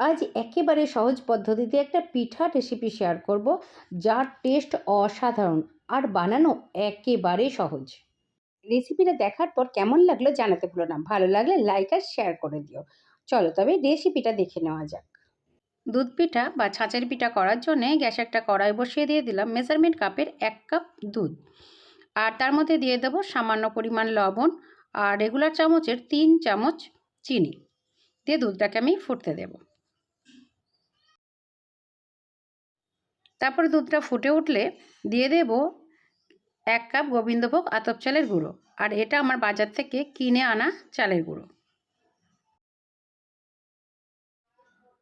আজ একেবারে সহজ পদ্ধতিতে একটা পিঠা রেসিপি শেয়ার করব, যার টেস্ট অসাধারণ আর বানানো একেবারে সহজ। রেসিপিটা দেখার পর কেমন লাগল জানাতে ভুলো না, ভালো লাগলে লাইক আর শেয়ার করে দিও। চলো তবে রেসিপিটা দেখে নেওয়া যাক। দুধ পিঠা বা ছাঁচের পিঠা করার জন্য গ্যাসে একটা কড়াই বসিয়ে দিয়ে দিলাম মেজারমেন্ট কাপের এক কাপ দুধ। আর তার মধ্যে দিয়ে দেবো সামান্য পরিমাণ লবণ আর রেগুলার চামচের তিন চামচ চিনি। দিয়ে দুধটাকে আমি ফুটতে দেবো। তারপরে দুধটা ফুটে উঠলে দিয়ে দেব এক কাপ গোবিন্দভোগ আতপ চালের গুঁড়ো। আর এটা আমার বাজার থেকে কিনে আনা চালের গুঁড়ো।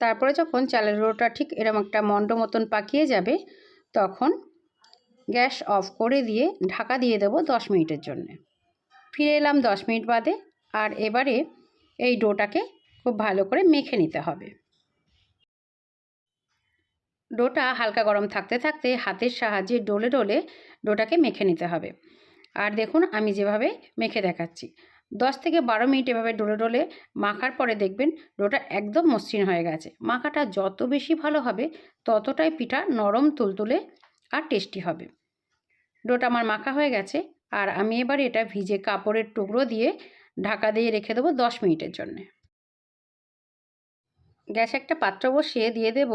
তারপরে যখন চালের গুঁড়োটা ঠিক এরকম একটা মন্ড মতন পাকিয়ে যাবে, তখন গ্যাস অফ করে দিয়ে ঢাকা দিয়ে দেবো দশ মিনিটের জন্যে। ফিরে এলাম দশ মিনিট বাদে। আর এবারে এই ডোটাকে খুব ভালো করে মেখে নিতে হবে। ডোটা হালকা গরম থাকতে থাকতে হাতের সাহায্যে ডোলে ডোলে ডোটাকে মেখে নিতে হবে। আর দেখুন আমি যেভাবে মেখে দেখাচ্ছি। দশ থেকে বারো মিনিট এভাবে ডোলে ডোলে মাখার পরে দেখবেন ডোটা একদম মসৃণ হয়ে গেছে। মাখাটা যত বেশি ভালো হবে ততটাই পিঠা নরম তুলতুলে আর টেস্টি হবে। ডোটা আমার মাখা হয়ে গেছে আর আমি এবার এটা ভিজে কাপড়ের টুকরো দিয়ে ঢাকা দিয়ে রেখে দেবো দশ মিনিটের জন্যে। গ্যাসে একটা পাত্র বসিয়ে দিয়ে দেব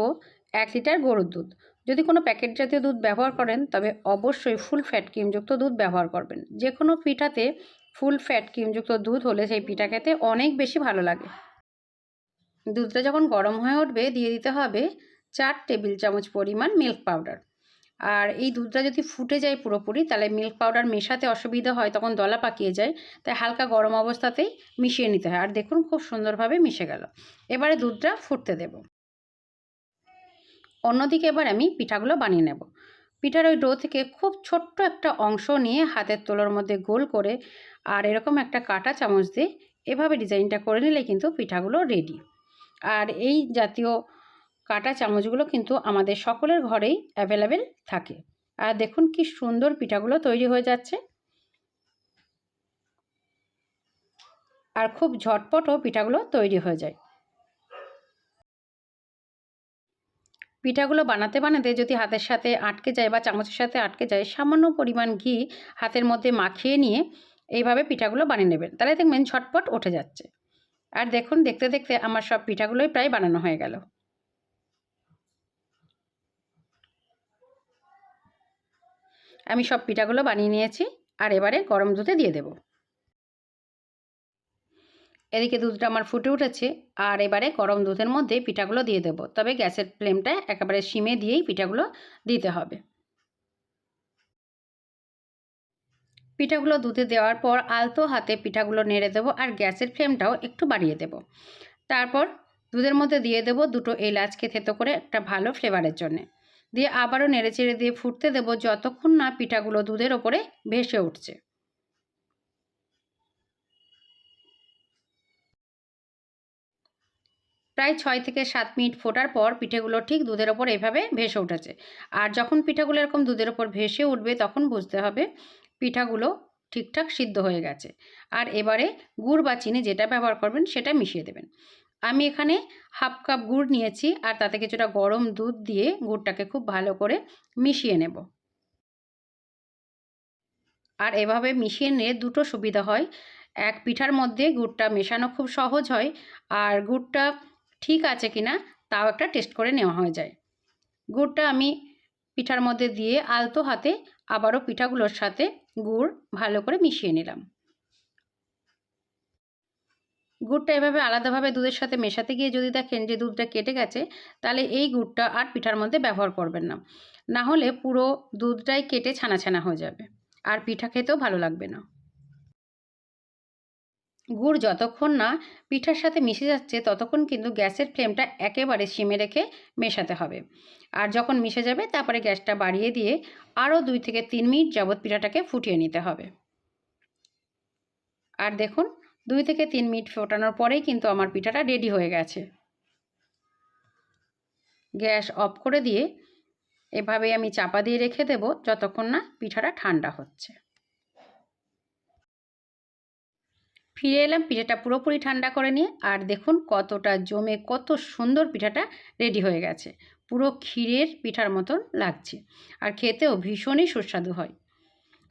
এক লিটার গরুর দুধ। যদি কোনো প্যাকেট জাতীয় দুধ ব্যবহার করেন, তবে অবশ্যই ফুল ফ্যাট ক্রিমযুক্ত দুধ ব্যবহার করবেন। যে কোনো পিঠাতে ফুল ফ্যাট ক্রিমযুক্ত দুধ হলে সেই পিঠা খেতে অনেক বেশি ভালো লাগে। দুধটা যখন গরম হয়ে উঠবে, দিয়ে দিতে হবে চার টেবিল চামচ পরিমাণ মিল্ক পাউডার। আর এই দুধটা যদি ফুটে যায় পুরোপুরি, তাহলে মিল্ক পাউডার মেশাতে অসুবিধা হয়, তখন দলা পাকিয়ে যায়। তাই হালকা গরম অবস্থাতেই মিশিয়ে নিতে হয়। আর দেখুন, খুব সুন্দরভাবে মিশে গেল। এবারে দুধটা ফুটতে দেব। অন্যদিকে এবার আমি পিঠাগুলো বানিয়ে নেব। পিঠার ওই ডো থেকে খুব ছোট্ট একটা অংশ নিয়ে হাতের তোলার মধ্যে গোল করে আর এরকম একটা কাটা চামচ দিয়ে এভাবে ডিজাইনটা করে নিলে কিন্তু পিঠাগুলো রেডি আর এই জাতীয় কাটা চামচগুলো কিন্তু আমাদের সকলের ঘরেই অ্যাভেলেবেল থাকে। আর দেখুন কি সুন্দর পিঠাগুলো তৈরি হয়ে যাচ্ছে। আর খুব ঝটপটও পিঠাগুলো তৈরি হয়ে যায়। পিঠাগুলো বানাতে বানাতে যদি হাতের সাথে আটকে যায় বা চামচের সাথে আটকে যায়, সামান্য পরিমাণ ঘি হাতের মধ্যে মাখিয়ে নিয়ে এইভাবে পিঠাগুলো বানিয়ে নেবেন। তাহলে দেখবেন ঝটপট উঠে যাচ্ছে। আর দেখুন, দেখতে দেখতে আমার সব পিঠাগুলোই প্রায় বানানো হয়ে গেল। আমি সব পিঠাগুলো বানিয়ে নিয়েছি। আর এবারে গরম দুধে দিয়ে দেব। এদিকে দুধটা আমার ফুটে উঠেছে, আর এবারে গরম দুধের মধ্যে পিঠাগুলো দিয়ে দেব। তবে গ্যাসের ফ্লেমটা একেবারে সিমে দিয়েই পিঠাগুলো দিতে হবে। পিঠাগুলো দুধে দেওয়ার পর আলতো হাতে পিঠাগুলো নেড়ে দেবো আর গ্যাসের ফ্লেমটাও একটু বাড়িয়ে দেব। তারপর দুধের মধ্যে দিয়ে দেবো দুটো এলাচকে থেতো করে একটা ভালো ফ্লেভারের জন্যে। দিয়ে আবারও নেড়ে চেড়ে দিয়ে ফুটতে দেবো যতক্ষণ না পিঠাগুলো দুধের ওপরে ভেসে উঠছে। প্রায় ছয় থেকে সাত মিনিট ফোটার পর পিঠেগুলো ঠিক দুধের ওপর এভাবে ভেসে উঠেছে। আর যখন পিঠাগুলো এরকম দুধের ওপর ভেসে উঠবে, তখন বুঝতে হবে পিঠাগুলো ঠিকঠাক সিদ্ধ হয়ে গেছে। আর এবারে গুড় বা চিনি যেটা ব্যবহার করবেন, সেটা মিশিয়ে দেবেন। আমি এখানে হাফ কাপ গুড় নিয়েছি, আর তাতে কিছুটা গরম দুধ দিয়ে গুড়টাকে খুব ভালো করে মিশিয়ে নেব। আর এভাবে মিশিয়ে নিয়ে দুটো সুবিধা হয়। এক পিঠার মধ্যে গুড়টা মেশানো খুব সহজ হয়, আর গুড়টা ঠিক আছে কি না তাও একটা টেস্ট করে নেওয়া হয়ে যায়। গুড়টা আমি পিঠার মধ্যে দিয়ে আলতো হাতে আবারও পিঠাগুলোর সাথে গুড় ভালো করে মিশিয়ে নিলাম। গুড়টা এভাবে আলাদাভাবে দুধের সাথে মেশাতে গিয়ে যদি দেখেন যে দুধটা কেটে গেছে, তাহলে এই গুড়টা আর পিঠার মধ্যে ব্যবহার করবেন না। না হলে পুরো দুধটাই কেটে ছানা ছানা হয়ে যাবে। আর পিঠা খেতেও ভালো লাগবে না। গুড় যতক্ষণ না পিঠার সাথে মিশে যাচ্ছে, ততক্ষণ কিন্তু গ্যাসের ফ্লেমটা একেবারে সিমে রেখে মেশাতে হবে। আর যখন মিশে যাবে, তারপরে গ্যাসটা বাড়িয়ে দিয়ে আরও দুই থেকে তিন মিনিট যাবৎ পিঠাটাকে ফুটিয়ে নিতে হবে। আর দেখুন, দুই থেকে তিন মিনিট ফোটানোর পরেই কিন্তু আমার পিঠাটা রেডি হয়ে গেছে। গ্যাস অফ করে দিয়ে এভাবে আমি চাপা দিয়ে রেখে দেব, যতক্ষণ না পিঠাটা ঠান্ডা হচ্ছে। ফিরে এলাম, পিঠাটা পুরোপুরি ঠান্ডা করে নিয়ে। আর দেখুন কতটা জমে, কত সুন্দর পিঠাটা রেডি হয়ে গেছে। পুরো ক্ষীরের পিঠার মতন লাগছে। আর খেতেও ভীষণই সুস্বাদু হয়।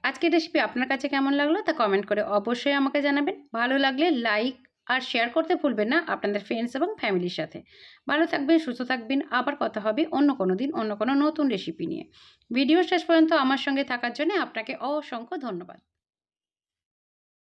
আজকের রেসিপি আপনার কাছে কেমন লাগল তা কমেন্ট করে অবশ্যই আমাকে জানাবেন। ভালো লাগলে লাইক আর শেয়ার করতে ভুলবেন না আপনাদের ফ্রেন্ডস এবং ফ্যামিলির সাথে। ভালো থাকবেন, সুস্থ থাকবেন। আবার কথা হবে অন্য কোনো দিন, অন্য কোনো নতুন রেসিপি নিয়ে। ভিডিও শেষ পর্যন্ত আমার সঙ্গে থাকার জন্য আপনাকে অসংখ্য ধন্যবাদ।